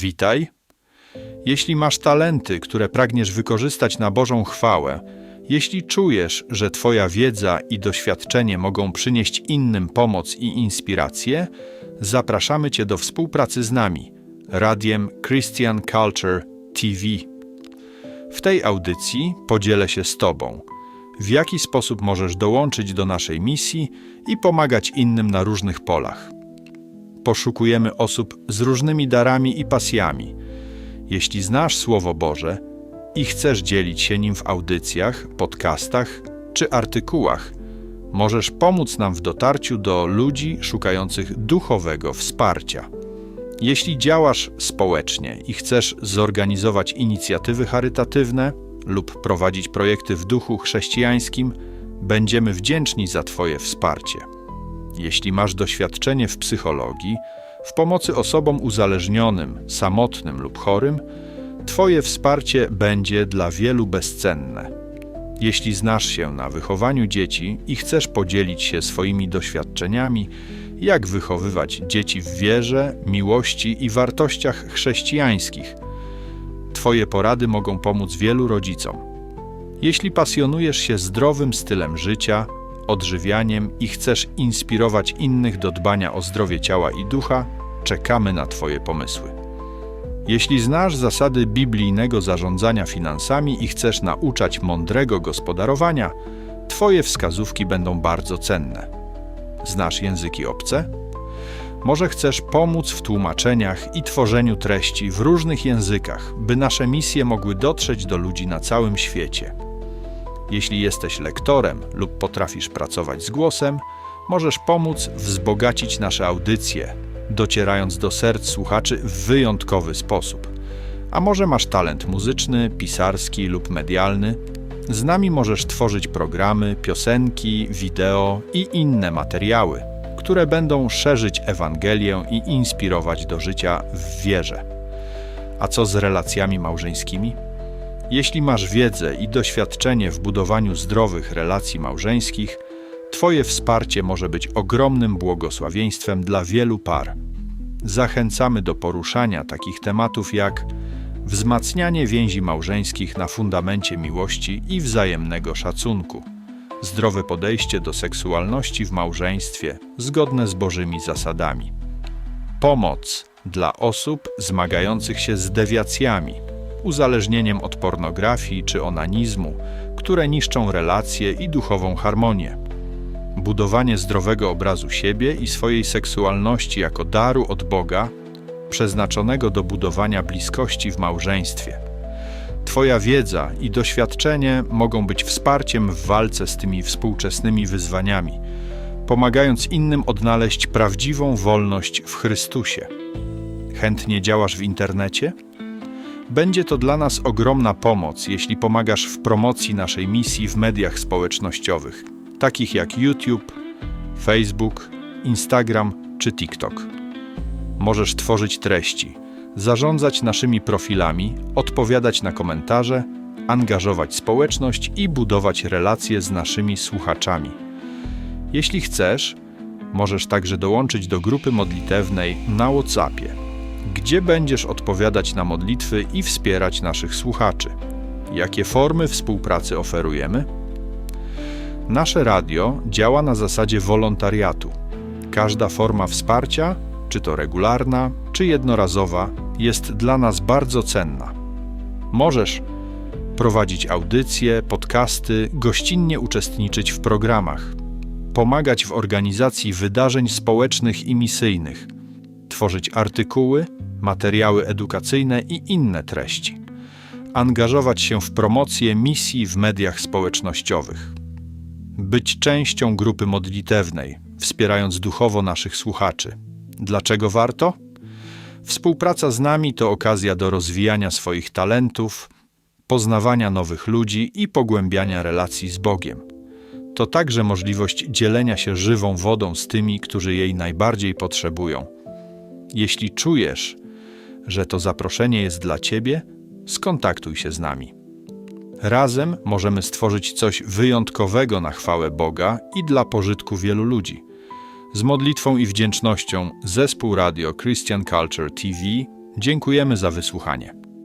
Witaj. Jeśli masz talenty, które pragniesz wykorzystać na Bożą chwałę, jeśli czujesz, że Twoja wiedza i doświadczenie mogą przynieść innym pomoc i inspirację, zapraszamy Cię do współpracy z nami, radiem Christian Culture TV. W tej audycji podzielę się z Tobą, w jaki sposób możesz dołączyć do naszej misji i pomagać innym na różnych polach. Poszukujemy osób z różnymi darami i pasjami. Jeśli znasz Słowo Boże i chcesz dzielić się nim w audycjach, podcastach czy artykułach, możesz pomóc nam w dotarciu do ludzi szukających duchowego wsparcia. Jeśli działasz społecznie i chcesz zorganizować inicjatywy charytatywne lub prowadzić projekty w duchu chrześcijańskim, będziemy wdzięczni za Twoje wsparcie. Jeśli masz doświadczenie w psychologii, w pomocy osobom uzależnionym, samotnym lub chorym, Twoje wsparcie będzie dla wielu bezcenne. Jeśli znasz się na wychowaniu dzieci i chcesz podzielić się swoimi doświadczeniami, jak wychowywać dzieci w wierze, miłości i wartościach chrześcijańskich, Twoje porady mogą pomóc wielu rodzicom. Jeśli pasjonujesz się zdrowym stylem życia, odżywianiem i chcesz inspirować innych do dbania o zdrowie ciała i ducha, czekamy na Twoje pomysły. Jeśli znasz zasady biblijnego zarządzania finansami i chcesz nauczać mądrego gospodarowania, Twoje wskazówki będą bardzo cenne. Znasz języki obce? Może chcesz pomóc w tłumaczeniach i tworzeniu treści w różnych językach, by nasze misje mogły dotrzeć do ludzi na całym świecie. Jeśli jesteś lektorem lub potrafisz pracować z głosem, możesz pomóc wzbogacić nasze audycje, docierając do serc słuchaczy w wyjątkowy sposób. A może masz talent muzyczny, pisarski lub medialny? Z nami możesz tworzyć programy, piosenki, wideo i inne materiały, które będą szerzyć Ewangelię i inspirować do życia w wierze. A co z relacjami małżeńskimi? Jeśli masz wiedzę i doświadczenie w budowaniu zdrowych relacji małżeńskich, Twoje wsparcie może być ogromnym błogosławieństwem dla wielu par. Zachęcamy do poruszania takich tematów jak wzmacnianie więzi małżeńskich na fundamencie miłości i wzajemnego szacunku, zdrowe podejście do seksualności w małżeństwie zgodne z Bożymi zasadami, pomoc dla osób zmagających się z dewiacjami, uzależnieniem od pornografii czy onanizmu, które niszczą relacje i duchową harmonię budowanie zdrowego obrazu siebie i swojej seksualności jako daru od Boga, przeznaczonego do budowania bliskości w małżeństwie. Twoja wiedza i doświadczenie mogą być wsparciem w walce z tymi współczesnymi wyzwaniami, pomagając innym odnaleźć prawdziwą wolność w Chrystusie. Chętnie działasz w internecie? Będzie to dla nas ogromna pomoc, jeśli pomagasz w promocji naszej misji w mediach społecznościowych takich jak YouTube, Facebook, Instagram czy TikTok. Możesz tworzyć treści, zarządzać naszymi profilami, odpowiadać na komentarze, angażować społeczność i budować relacje z naszymi słuchaczami. Jeśli chcesz, możesz także dołączyć do grupy modlitewnej na WhatsAppie, gdzie będziesz odpowiadać na modlitwy i wspierać naszych słuchaczy. Jakie formy współpracy oferujemy? Nasze radio działa na zasadzie wolontariatu. Każda forma wsparcia, czy to regularna, czy jednorazowa, jest dla nas bardzo cenna. Możesz prowadzić audycje, podcasty, gościnnie uczestniczyć w programach, pomagać w organizacji wydarzeń społecznych i misyjnych, tworzyć artykuły, materiały edukacyjne i inne treści, angażować się w promocję misji w mediach społecznościowych być częścią grupy modlitewnej, wspierając duchowo naszych słuchaczy. Dlaczego warto? Współpraca z nami to okazja do rozwijania swoich talentów, poznawania nowych ludzi i pogłębiania relacji z Bogiem. To także możliwość dzielenia się żywą wodą z tymi, którzy jej najbardziej potrzebują. Jeśli czujesz, że to zaproszenie jest dla Ciebie, skontaktuj się z nami. Razem możemy stworzyć coś wyjątkowego na chwałę Boga i dla pożytku wielu ludzi. Z modlitwą i wdzięcznością zespół radio Christian Culture TV Dziękujemy za wysłuchanie.